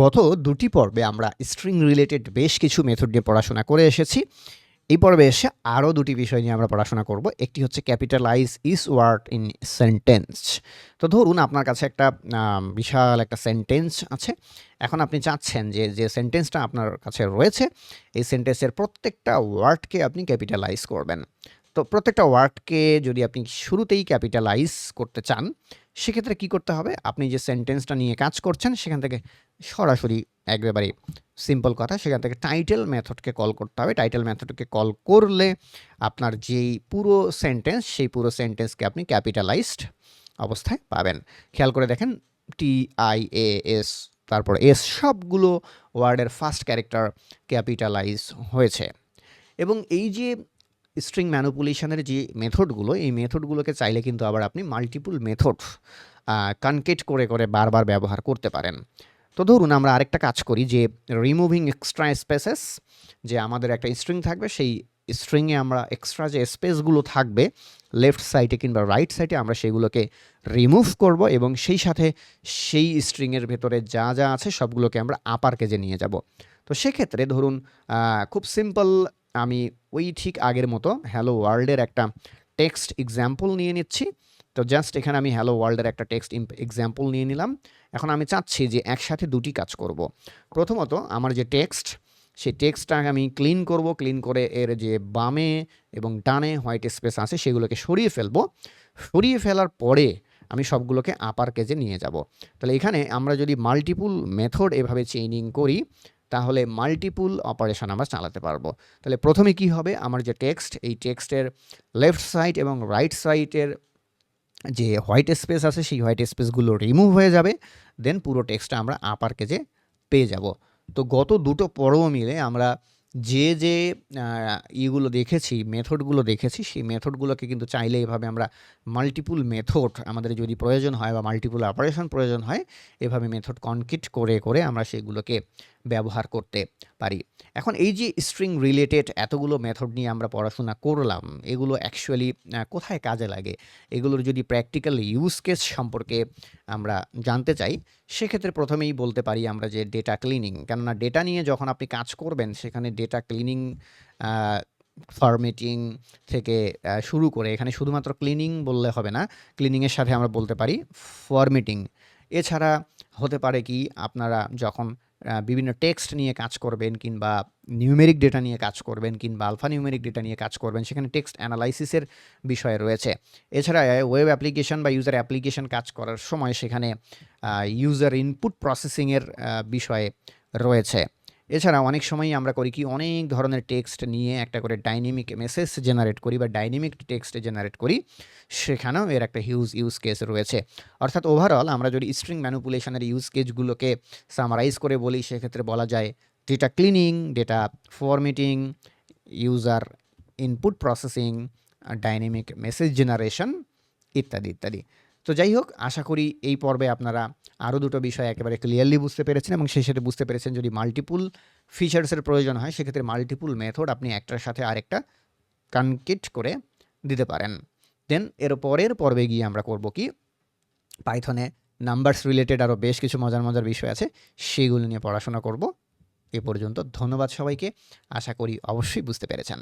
গত দুটি পর্বে আমরা স্ট্রিং রিলেটেড বেশ কিছু মেথড নিয়ে পড়াশোনা করে এসেছি। এই পর্বে এসে আরও দুটি বিষয় নিয়ে আমরা পড়াশোনা করব। একটি হচ্ছে capitalize each word in sentence তো ধরুন আপনার কাছে একটা বিশাল একটা সেন্টেন্স আছে। এখন আপনি চাচ্ছেন যে যে সেন্টেন্সটা আপনার কাছে রয়েছে, এই সেন্টেন্সের প্রত্যেকটা ওয়ার্ডকে আপনি ক্যাপিটালাইজ করবেন। তো প্রত্যেকটা ওয়ার্ডকে যদি আপনি শুরুতেই ক্যাপিটালাইজ করতে চান সেক্ষেত্রে কি করতে হবে? আপনি যে সেন্টেন্সটা নিয়ে কাজ করছেন, সেখান থেকে সরাসরি একেবারে সিম্পল কথা, সেখান থেকে টাইটেল মেথডকে কল করতে হবে। টাইটেল মেথডকে কল করলে আপনার যেই পুরো সেন্টেন্স সেই পুরো সেন্টেন্সকে আপনি ক্যাপিটালাইজড অবস্থায় পাবেন। খেয়াল করে দেখেন টি আই এ এস তারপর এস সবগুলো ওয়ার্ডের ফার্স্ট ক্যারেক্টার ক্যাপিটালাইজ হয়েছে। এবং এই যে স্ট্রিং ম্যানুপুলেশনের যে মেথডগুলো এই মেথডগুলোকে চাইলে কিন্তু আবার আপনি মাল্টিপুল মেথড কনকেট করে করে বারবার ব্যবহার করতে পারেন। তো ধরুন আমরা আরেকটা কাজ করি যে রিমুভিং এক্সট্রা স্পেসেস যে আমাদের একটা স্ট্রিং থাকবে, সেই স্ট্রিংয়ে আমরা এক্সট্রা যে স্পেসগুলো থাকবে লেফট সাইডে কিংবা রাইট সাইডে আমরা সেগুলোকে রিমুভ করব এবং সেই সাথে সেই স্ট্রিংয়ের ভেতরে যা যা আছে সবগুলোকে আমরা আপার কেজে নিয়ে যাব। তো সেক্ষেত্রে ধরুন খুব সিম্পল আমি ওই ঠিক আগের মতো হ্যালো ওয়ার্ল্ডের একটা টেক্সট এক্সাম্পল নিয়ে নিচ্ছি। তো জাস্ট এখানে আমি হ্যালো ওয়ার্ল্ডের একটা টেক্সট এক্সাম্পল নিয়ে নিলাম। এখন আমি চাচ্ছি যে একসাথে দুটি কাজ করব। প্রথমত আমার যে টেক্সট সেই টেক্সটটা আমি ক্লিন করব। ক্লিন করে এর যে বামে এবং ডানে হোয়াইট স্পেস আছে, সেগুলোকে সরিয়ে ফেলব। সরিয়ে ফেলার পরে আমি সবগুলোকে আপার কেজে নিয়ে যাব। তাহলে এখানে আমরা যদি মাল্টিপুল মেথড এভাবে চেইনিং করি তাহলে মাল্টিপুল অপারেশন আমরা চালাতে পারব। তাহলে প্রথমে কি হবে? আমার যে টেক্সট এই টেক্সটের লেফট সাইড এবং রাইট সাইডের যে হোয়াইট স্পেস আছে, সেই হোয়াইট স্পেসগুলো রিমুভ হয়ে যাবে। দেন পুরো টেক্সটটা আমরা আপার কেজে পেয়ে যাব। তো গত দুটো পর্ব মিলে আমরা যে যে ইগুলো দেখেছি, মেথডগুলো দেখেছি, সেই মেথডগুলোকে কিন্তু চাইলে এভাবে আমরা মাল্টিপুল মেথড আমাদের যদি প্রয়োজন হয় বা মাল্টিপুল অপারেশন প্রয়োজন হয়, এভাবে মেথড কনকিট করে করে আমরা সেগুলোকে ব্যবহার করতে পারি। এখন এই যে স্ট্রিং রিলেটেড এতগুলো মেথড নিয়ে আমরা পড়াশোনা করলাম, এগুলো অ্যাকচুয়ালি কোথায় কাজে লাগে? এগুলোর যদি প্র্যাকটিক্যাল ইউজ কেস সম্পর্কে আমরা জানতে চাই, সেক্ষেত্রে প্রথমেই বলতে পারি আমরা যে ডেটা ক্লিনিং কেননা ডেটা নিয়ে যখন আপনি কাজ করবেন, সেখানে ডেটা ক্লিনিং ফরমেটিং থেকে শুরু করে, এখানে শুধুমাত্র ক্লিনিং বললে হবে না ক্লিনিংয়ের সাথে আমরা বলতে পারি ফরমেটিং এছাড়া হতে পারে কি, আপনারা যখন বিভিন্ন টেক্সট নিয়ে কাজ করবেন কিংবা নিউমেরিক ডেটা নিয়ে কাজ করবেন কিংবা আলফা নিউমেরিক ডেটা নিয়ে কাজ করবেন, সেখানে টেক্সট অ্যানালাইসিসের বিষয় রয়েছে। এছাড়া ওয়েব অ্যাপ্লিকেশন বা ইউজার অ্যাপ্লিকেশন কাজ করার সময় সেখানে ইউজার ইনপুট প্রসেসিংয়ের বিষয়ে রয়েছে। এছাড়া অনেক সময়ই আমরা করি কি, অনেক ধরনের টেক্সট নিয়ে একটা করে ডাইনামিক মেসেজ জেনারেট করি বা ডাইনামিক টেক্সট জেনারেট করি। সেখানেও এর একটা হিউজ ইউজ কেস রয়েছে। অর্থাৎ ওভারঅল আমরা যদি স্ট্রিং ম্যানুপুলেশনের ইউজ কেসগুলোকে সামারাইজ করে বলি, সেক্ষেত্রে বলা যায় data cleaning data formatting user input processing dynamic message generation ইত্যাদি ইত্যাদি। তো যাই হোক, আশা করি এই পর্বে আপনারা আরও দুটো বিষয় একেবারে ক্লিয়ারলি বুঝতে পেরেছেন এবং সেই সাথে বুঝতে পেরেছেন যদি মাল্টিপুল ফিচার্সের প্রয়োজন হয়, সেক্ষেত্রে মাল্টিপুল মেথড আপনি একটার সাথে আরেকটা কনকিট করে দিতে পারেন। দেন এর পরের পর্বে গিয়ে আমরা করব কি? পাইথনে নাম্বারস রিলেটেড আরও বেশ কিছু মজার মজার বিষয় আছে, সেগুলো নিয়ে পড়াশোনা করব। এ পর্যন্ত ধন্যবাদ সবাইকে। আশা করি অবশ্যই বুঝতে পেরেছেন।